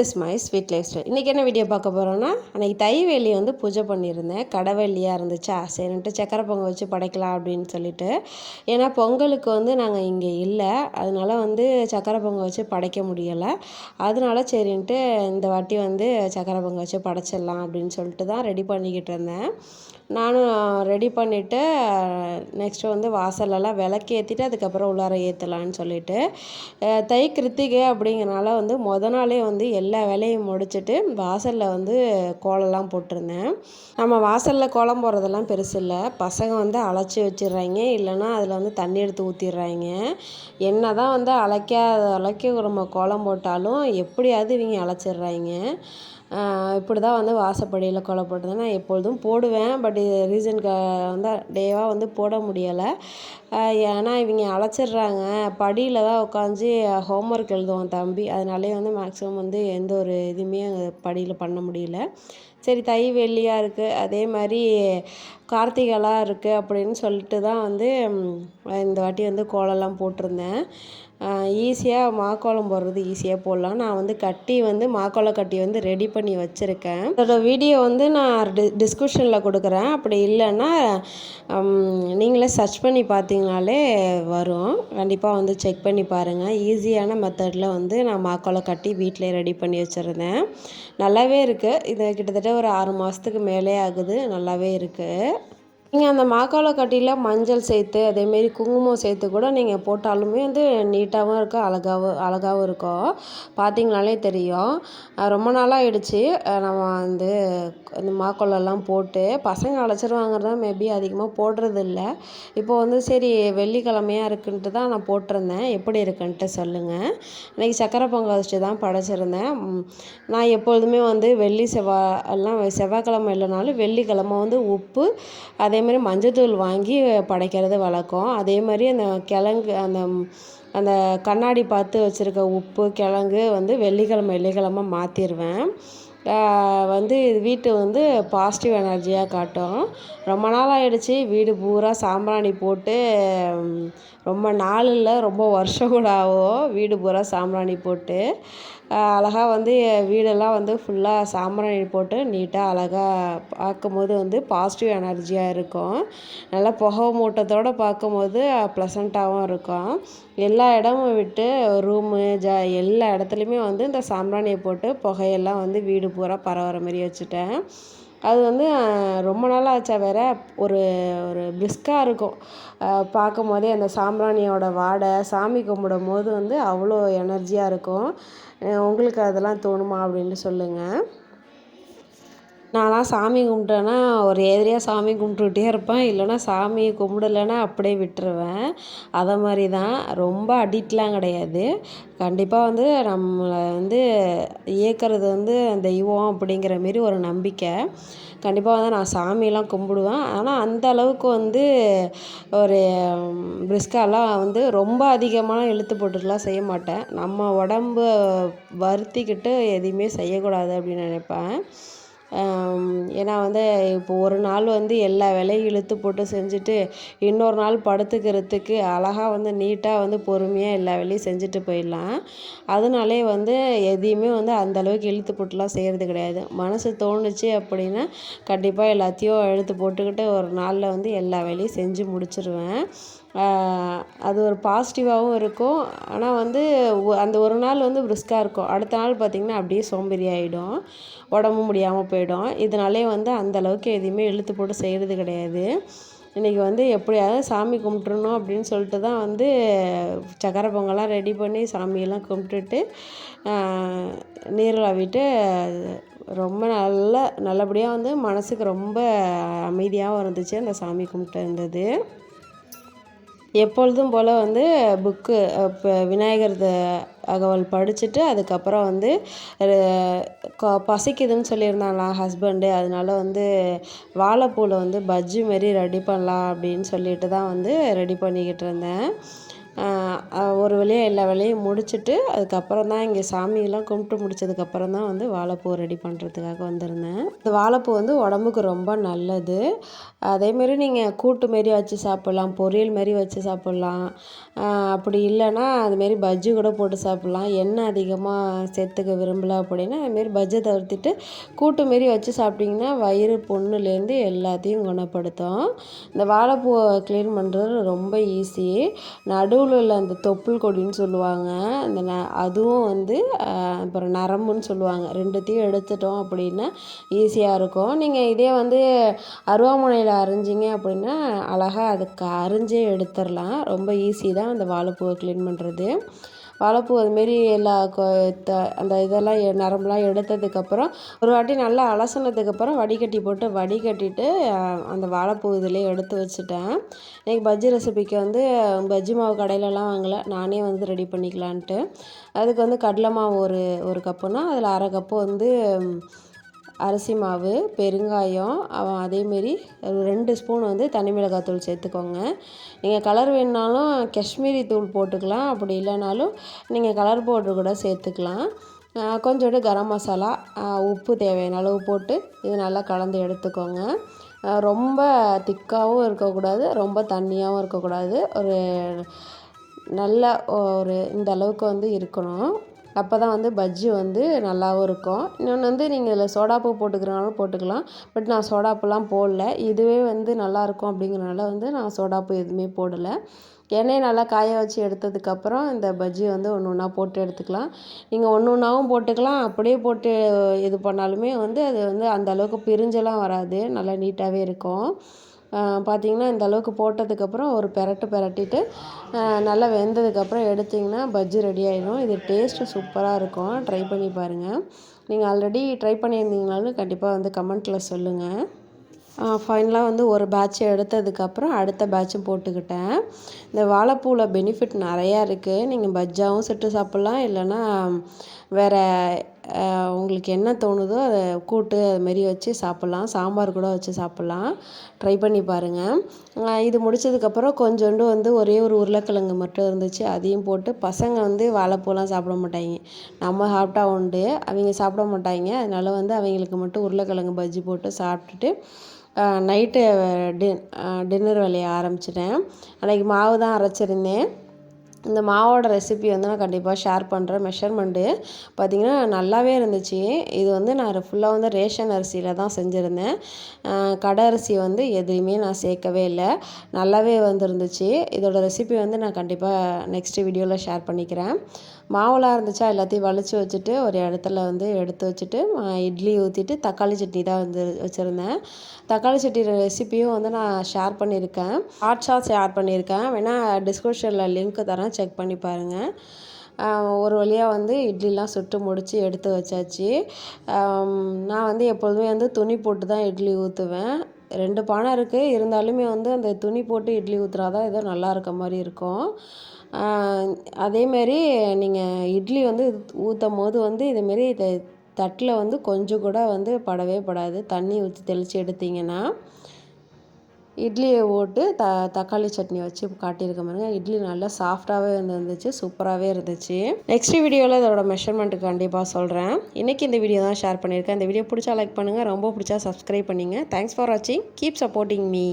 Is my sweet life style இன்றைக்கி என்ன video பார்க்க போகிறோன்னா அன்றைக்கி தை வேலி வந்து பூஜை பண்ணியிருந்தேன். கடவெள்ளியாக இருந்துச்சா? சரின்ட்டு சக்கரை பொங்கல் வச்சு படைக்கலாம் அப்படின்னு சொல்லிட்டு. ஏன்னா பொங்கலுக்கு வந்து நாங்கள் இங்கே இல்லை. அதனால வந்து சக்கரை பொங்கல் வச்சு படைக்க முடியலை. அதனால சரின்ட்டு இந்த வாட்டி வந்து சக்கரை பொங்கல் வச்சு படைச்சிடலாம் அப்படின்னு சொல்லிட்டு தான் ரெடி பண்ணிக்கிட்டு இருந்தேன். நானும் ரெடி பண்ணிவிட்டு நெக்ஸ்ட்டு வந்து வாசலெல்லாம் விளக்கு ஏற்றிட்டு அதுக்கப்புறம் உள்ளார ஏற்றலான்னு சொல்லிட்டு. தை கிருத்திகை அப்படிங்கிறனால வந்து மொதல் நாளே வந்து எல்லா வேலையும் முடிச்சுட்டு வாசலில் வந்து கோலம்லாம் போட்டிருந்தேன். நம்ம வாசலில் கோலம் போடுறதெல்லாம் பெருசு இல்லை. பசங்க வந்து அழைச்சி வச்சிடுறாங்க. இல்லைன்னா அதில் வந்து தண்ணி எடுத்து ஊற்றிடுறாங்க என்ன தான் வந்து அழைக்காத அழைக்க நம்ம கோலம் போட்டாலும் எப்படியாவது இவங்க அழைச்சிட்றாங்க இப்படி தான் வந்து வாசப்படியில் கோலம் போட்டது. நான் எப்பொழுதும் போடுவேன். பட் ரீசனுக்கு வந்து டேவாக வந்து போட முடியலை. ஏன்னா இவங்க அழைச்சிட்றாங்க. படியில் தான் உட்காந்து ஹோம் ஒர்க் எழுதுவான் தம்பி. அதனாலே வந்து மேக்ஸிமம் வந்து எந்த ஒரு இதுவுமே படியில் பண்ண முடியல. சரி தை வெள்ளியாக இருக்குது அதே மாதிரி கார்த்திகலாக இருக்குது அப்படின்னு சொல்லிட்டு தான் வந்து இந்த வாட்டி வந்து கோலம்லாம் போட்டிருந்தேன். ஈஸியாக மாக்கோலம் போடுறது ஈஸியாக போடலாம். நான் வந்து கட்டி வந்து மாக்கோலம் கட்டி வந்து ரெடி பண்ணி வச்சுருக்கேன். அதோட வீடியோ வந்து நான் டி டிஸ்கிரிப்ஷனில் கொடுக்குறேன். அப்படி இல்லைன்னா நீங்களே சர்ச் பண்ணி பார்த்தீங்கனாலே வரும். கண்டிப்பாக வந்து செக் பண்ணி பாருங்கள் ஈஸியான மெத்தடில் வந்து நான் மாக்கோலம் கட்டி வீட்டிலே ரெடி பண்ணி வச்சுருந்தேன். நல்லாவே இருக்குது இது கிட்டத்தட்ட ஒரு ஆறு மாதத்துக்கு மேலே ஆகுது. நல்லாவே இருக்குது நீங்கள் அந்த மாக்காள கட்டியில் மஞ்சள் சேர்த்து அதேமாரி குங்குமம் சேர்த்து கூட நீங்கள் போட்டாலுமே வந்து நீட்டாகவும் இருக்கும் அழகாகவும் அழகாகவும் இருக்கும் பார்த்தீங்கனாலே தெரியும். ரொம்ப நாளாக ஆயிடுச்சு நம்ம வந்து இந்த மாக்கோலெல்லாம் போட்டு பசங்க அழைச்சிருவாங்கிறதா மேபி அதிகமாக போடுறதில்ல. இப்போ வந்து சரி வெள்ளிக்கிழமையாக இருக்குன்ட்டு தான் நான் போட்டிருந்தேன். எப்படி இருக்குன்ட்டு சொல்லுங்கள் இன்றைக்கி சக்கரை பொங்கல் வச்சுட்டு தான் படைச்சிருந்தேன். நான் எப்பொழுதுமே வந்து வெள்ளி செவ்வாய் எல்லாம் செவ்வாய்க்கிழமை இல்லைனாலும் வெள்ளிக்கிழமை வந்து உப்பு அதே அதேமாதிரி மஞ்சத்தூள் வாங்கி படைக்கிறது வழக்கம். அதே மாதிரி அந்த கிழங்கு அந்த அந்த கண்ணாடி பார்த்து வச்சுருக்க உப்பு கிழங்கு வந்து வெள்ளிக்கிழம வெள்ளிக்கிழம மாற்றிடுவேன் வந்து வீட்டு வந்து பாசிட்டிவ் எனர்ஜியாக காட்டும். ரொம்ப நாள் ஆகிடுச்சி வீடு பூரா சாம்பிராணி போட்டு ரொம்ப நாள் இல்லை ரொம்ப வருஷம் கூட ஆகும் வீடு பூரா சாம்பிராணி போட்டு. அழகாக வந்து வீடெல்லாம் வந்து ஃபுல்லாக சாம்பிராணி போட்டு நீட்டாக அழகாக பார்க்கும்போது வந்து பாசிட்டிவ் எனர்ஜியாக இருக்கும். நல்லா புகை மூட்டத்தோடு பார்க்கும்போது ப்ளசண்ட்டாகவும் இருக்கும். எல்லா இடமும் விட்டு ரூமு ஜ எல்லா இடத்துலையுமே வந்து இந்த சாம்பிராணியை போட்டு புகையெல்லாம் வந்து வீடு பூரா பரவுற மாதிரி வச்சுட்டேன். அது வந்து ரொம்ப நாள் ஆச்சா வேறு. ஒரு ஒரு பிரிஸ்காக இருக்கும். பார்க்கும் போதே அந்த சாம்பிராணியோட வாடை சாமி கும்பிடும் போது வந்து அவ்வளோ எனர்ஜியாக இருக்கும். உங்களுக்கு அதெல்லாம் தோணுமா அப்படின்னு சொல்லுங்கள் நான்லாம் சாமி கும்பிட்டேன்னா ஒரு எதிரியாக சாமி கும்பிட்டுக்கிட்டே இருப்பேன். இல்லைன்னா சாமியை கும்பிடலைன்னா அப்படியே விட்டுருவேன். அதை மாதிரி தான். ரொம்ப அடிக்ட்லாம் கிடையாது. கண்டிப்பாக வந்து நம்மளை வந்து இயக்கிறது வந்து தெய்வம் அப்படிங்கிற மாரி ஒரு நம்பிக்கை. கண்டிப்பாக வந்து நான் சாமியெல்லாம் கும்பிடுவேன். ஆனால் அந்த அளவுக்கு வந்து ஒரு பிரிஸ்காலாம் வந்து ரொம்ப அதிகமான இழுத்து போட்டுலாம் செய்ய மாட்டேன். நம்ம உடம்ப வருத்திக்கிட்டு எதையுமே செய்யக்கூடாது அப்படின்னு நினைப்பேன். ஏன்னா வந்து இப்போ ஒரு நாள் வந்து எல்லா வேலையும் இழுத்து போட்டு செஞ்சுட்டு இன்னொரு நாள் படுத்துக்கிறதுக்கு அழகாக வந்து நீட்டாக வந்து பொறுமையாக எல்லா வேலையும் செஞ்சுட்டு போயிடலாம். அதனாலே வந்து எதையுமே வந்து அந்தளவுக்கு இழுத்து போட்டுலாம் செய்கிறது கிடையாது. மனசு தோணுச்சு அப்படின்னா கண்டிப்பாக எல்லாத்தையும் இழுத்து போட்டுக்கிட்டு ஒரு நாளில் வந்து எல்லா வேலையும் செஞ்சு முடிச்சிடுவேன் அது ஒரு பாசிட்டிவாகவும் இருக்கும். ஆனால் வந்து அந்த ஒரு நாள் வந்து பிரிஸ்காக இருக்கும். அடுத்த நாள் பார்த்திங்கன்னா அப்படியே சோம்பேறி ஆகிடும் உடம்பு முடியாமல் போயிடும். இதனாலே வந்து அந்த அளவுக்கு எதையுமே இழுத்து போட்டு செய்கிறது கிடையாது. இன்றைக்கி வந்து எப்படியாவது சாமி கும்பிட்றணும் அப்படின்னு சொல்லிட்டு தான் வந்து சக்கரை பொங்கலாம் ரெடி பண்ணி சாமியெல்லாம் கும்பிட்டுட்டு நீரிழாவிட்டு ரொம்ப நல்ல நல்லபடியாக வந்து மனதுக்கு ரொம்ப அமைதியாகவும் இருந்துச்சு அந்த சாமி கும்பிட்டு இருந்தது. எப்பொழுதும் போல் வந்து புக்கு இப்போ விநாயகர் அகவல் படிச்சுட்டு அதுக்கப்புறம் வந்து பசிக்குதுன்னு சொல்லியிருந்தாங்களா ஹஸ்பண்டு அதனால வந்து வாழைப்பூவில் வந்து பஜ்ஜி மாரி ரெடி பண்ணலாம் அப்படின்னு சொல்லிட்டு தான் வந்து ரெடி பண்ணிக்கிட்டு இருந்தேன். ஒரு வழியாக எல்லா வேலையும் முடிச்சுட்டு அதுக்கப்புறம் தான் இங்கே சாமியெல்லாம் கும்பிட்டு முடிச்சதுக்கப்புறம் தான் வந்து வாழைப்பூ ரெடி பண்ணுறதுக்காக வந்திருந்தேன். இந்த வாழைப்பூ வந்து உடம்புக்கு ரொம்ப நல்லது. அதேமாரி நீங்கள் கூட்டு மாரி வச்சு சாப்பிட்லாம் பொரியல் மாரி வச்சு சாப்பிட்லாம். அப்படி இல்லைன்னா அதுமாரி பஜ்ஜி கூட போட்டு சாப்பிட்லாம். எண்ணெய் அதிகமாக சேர்த்துக்க விரும்பலை அப்படின்னா அதுமாரி பஜ்ஜை தவிர்த்துட்டு கூட்டு மாரி வச்சு சாப்பிட்டிங்கன்னா வயிறு புண்ணுலேருந்து எல்லாத்தையும் குணப்படுத்தும். இந்த வாழைப்பூவை க்ளீன் பண்ணுறது ரொம்ப ஈஸி நடுவில் உள்ள அந்த தொப்புள் கொடின்னு சொல்லுவாங்க. அந்த ந அதுவும் வந்து அப்புறம் நரம்புன்னு சொல்லுவாங்க. ரெண்டுத்தையும் எடுத்துட்டோம் அப்படின்னா ஈஸியாக இருக்கும். நீங்கள் இதே வந்து அருவாமனையில் அரிஞ்சிங்க அப்படின்னா அழகாக அதுக்கு அரிஞ்சே எடுத்துடலாம். ரொம்ப ஈஸி தான் அந்த வாழைப்பூவை க்ளீன் பண்ணுறது வாழைப்பூ அதுமாரி எல்லா அந்த இதெல்லாம் நரம்புலாம் எடுத்ததுக்கப்புறம் ஒரு வாட்டி நல்லா அலசினதுக்கப்புறம் வடிகட்டி போட்டு வடிகட்டிட்டு அந்த வாழைப்பூ இதிலே எடுத்து வச்சுட்டேன். இன்றைக்கி பஜ்ஜி ரெசிபிக்கு வந்து பஜ்ஜி மாவு கடையிலலாம் வாங்கலை. நானே வந்து ரெடி பண்ணிக்கலான்ட்டு. அதுக்கு வந்து கடலை மாவு ஒரு ஒரு கப்புனால் அதில் அரை கப்பு வந்து அரிசி மாவு பெருங்காயம் அதேமாரி ரெண்டு ஸ்பூன் வந்து தனி மிளகாய் தூள் சேர்த்துக்கோங்க. நீங்கள் கலர் வேணுனாலும் காஷ்மீரி தூள் போட்டுக்கலாம். அப்படி இல்லைனாலும் நீங்கள் கலர் பவுட்ரு கூட சேர்த்துக்கலாம். கொஞ்சோண்டு கரம் மசாலா உப்பு தேவையான அளவு போட்டு இது நல்லா கலந்து எடுத்துக்கோங்க. ரொம்ப திக்காகவும் இருக்கக்கூடாது ரொம்ப தண்ணியாகவும் இருக்கக்கூடாது. ஒரு நல்ல ஒரு இந்த அளவுக்கு வந்து இருக்கணும். அப்போ தான் வந்து பஜ்ஜி வந்து நல்லாவும் இருக்கும். இன்னொன்று வந்து நீங்கள் இதில் சோடாப்பு போட்டுக்கிறனாலும் போட்டுக்கலாம். பட் நான் சோடாப்புலாம் போடல. இதுவே வந்து நல்லாயிருக்கும் அப்படிங்கிறனால வந்து நான் சோடாப்பு எதுவுமே போடலை. எண்ணெயை நல்லா காய வச்சு எடுத்ததுக்கப்புறம் இந்த பஜ்ஜி வந்து ஒன்று ஒன்றா போட்டு எடுத்துக்கலாம். நீங்கள் ஒன்று ஒன்றாவும் போட்டுக்கலாம். அப்படியே போட்டு இது பண்ணாலுமே வந்து அது வந்து அந்த அளவுக்கு பிரிஞ்செல்லாம் வராது. நல்லா நீட்டாகவே இருக்கும். பார்த்தீங்கன்னா இந்த அளவுக்கு போட்டதுக்கப்புறம் ஒரு பெரட்டு பெரட்டிட்டு நல்லா வெந்ததுக்கப்புறம் எடுத்திங்கன்னா பஜ்ஜி ரெடி ஆகிடும் இது டேஸ்ட்டு சூப்பராக இருக்கும். ட்ரை பண்ணி பாருங்கள் நீங்கள் ஆல்ரெடி ட்ரை பண்ணியிருந்தீங்கனாலும் கண்டிப்பாக வந்து கமெண்ட்டில் சொல்லுங்கள் ஃபைனலாக வந்து ஒரு பேட்ச் எடுத்ததுக்கப்புறம் அடுத்த பேட்சும் போட்டுக்கிட்டேன். இந்த வாழைப்பூவில் பெனிஃபிட் நிறையா இருக்குது நீங்கள் பஜ்ஜாவும் சுட்டு சாப்பிட்லாம். இல்லைன்னா வேறு உங்களுக்கு என்ன தோணுதோ அதை கூட்டு அதுமாரி வச்சு சாப்பிட்லாம். சாம்பார் கூட வச்சு சாப்பிட்லாம். ட்ரை பண்ணி பாருங்கள் இது முடித்ததுக்கப்புறம் கொஞ்சோண்டு வந்து ஒரே ஒரு உருளைக்கிழங்கு மட்டும் இருந்துச்சு. அதையும் போட்டு பசங்க வந்து வாழைப்பூலாம் சாப்பிட மாட்டாங்க. நம்ம சாப்பிட்டா உண்டு. அவங்க சாப்பிட மாட்டாங்க. அதனால் வந்து அவங்களுக்கு மட்டும் உருளைக்கிழங்கு பஜ்ஜி போட்டு சாப்பிட்டுட்டு நைட்டு டின் டின்னர் வேலையை ஆரம்பிச்சிட்டேன். அன்றைக்கி மாவு தான் அரைச்சிருந்தேன். இந்த மாவோட ரெசிபி வந்து நான் கண்டிப்பாக ஷேர் பண்ணுறேன் மெஷர்மெண்ட்டு பார்த்திங்கன்னா நல்லாவே இருந்துச்சு. இது வந்து நான் ஃபுல்லாக வந்து ரேஷன் அரிசியில் தான் செஞ்சுருந்தேன். கடை அரிசி வந்து எதையுமே நான் சேர்க்கவே இல்லை. நல்லாவே வந்துருந்துச்சு. இதோட ரெசிபி வந்து நான் கண்டிப்பாக நெக்ஸ்ட் வீடியோவில் ஷேர் பண்ணிக்கிறேன். மாவுலாம் இருந்துச்சா எல்லாத்தையும் வலிச்சு வச்சுட்டு ஒரு இடத்துல வந்து எடுத்து வச்சுட்டு இட்லி ஊற்றிட்டு தக்காளி சட்னி தான் வந்து வச்சுருந்தேன். தக்காளி சட்னி ரெசிப்பியும் வந்து நான் ஷேர் பண்ணியிருக்கேன். ஷார்ட்ஸாக ஷேர் பண்ணியிருக்கேன். வேணால் டிஸ்கிரிப்ஷனில் லிங்க் தரேன் செக் பண்ணி பாருங்கள் ஒரு வழியாக வந்து இட்லிலாம் சுட்டு முடித்து எடுத்து வச்சாச்சு. நான் வந்து எப்பொழுதுமே வந்து துணி போட்டு தான் இட்லி ஊற்றுவேன் ரெண்டு பானை இருக்குது இருந்தாலுமே வந்து அந்த துணி போட்டு இட்லி ஊற்றுறா தான் ஏதோ நல்லா இருக்க மாதிரி இருக்கும். அதேமாரி நீங்கள் இட்லி வந்து ஊற்றும் போது வந்து இதுமாரி தட்டில் வந்து கொஞ்சம் கூட வந்து படவே படாது. தண்ணி ஊற்றி தெளித்து எடுத்திங்கன்னா இட்லியை போட்டு த தக்காளி சட்னி வச்சு காட்டியிருக்க பாருங்க. இட்லி நல்லா சாஃப்டாகவே இருந்துச்சு சூப்பராகவே இருந்துச்சு. நெக்ஸ்ட் வீடியோவில் இதோட மெஷர்மெண்ட்டு கண்டிப்பாக சொல்கிறேன் இன்றைக்கி இந்த வீடியோ தான் ஷேர் பண்ணியிருக்கேன். இந்த வீடியோ பிடிச்சா லைக் பண்ணுங்கள் ரொம்ப பிடிச்சா சப்ஸ்கிரைப் பண்ணிங்க. தேங்க்ஸ் ஃபார் வாட்சிங் கீப் சப்போர்ட்டிங் மீ